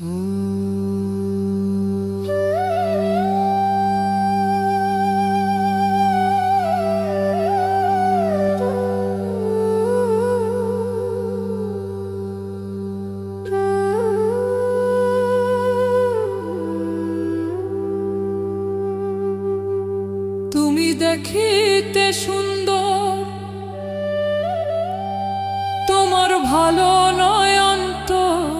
তুমি দেখিতে সুন্দর তোমার ভালো নয় অন্তর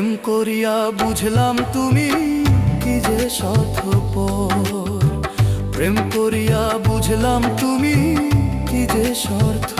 প্রেম করিয়া বুঝলাম তুমি কি যে সথপ প্রেম করিয়া বুঝলাম তুমি কি যে স্বার্থপর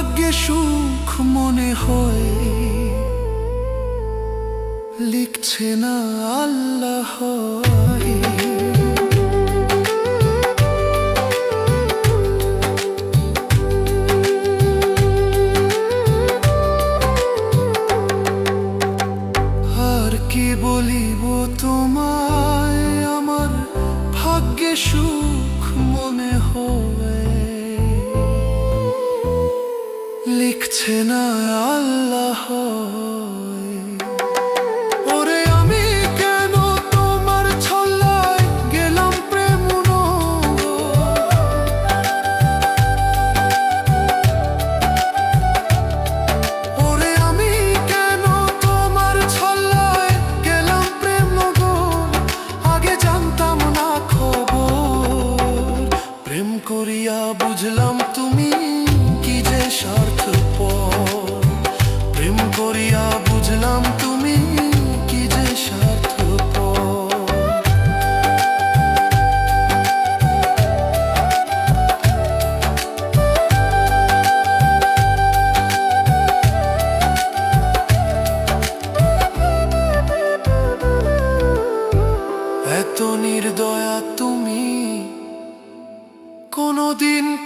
ভাগ্যে সুখ মনে হয়। লিখছে না আল্লাহ লিখছে না আল্লাহ?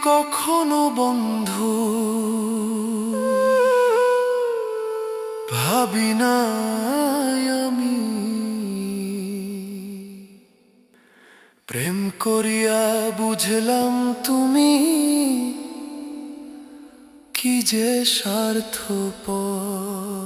কখনো বন্ধু। ভাবি না আমি। প্রেম করিয়া বুঝলাম তুমি কি যে স্বার্থপর।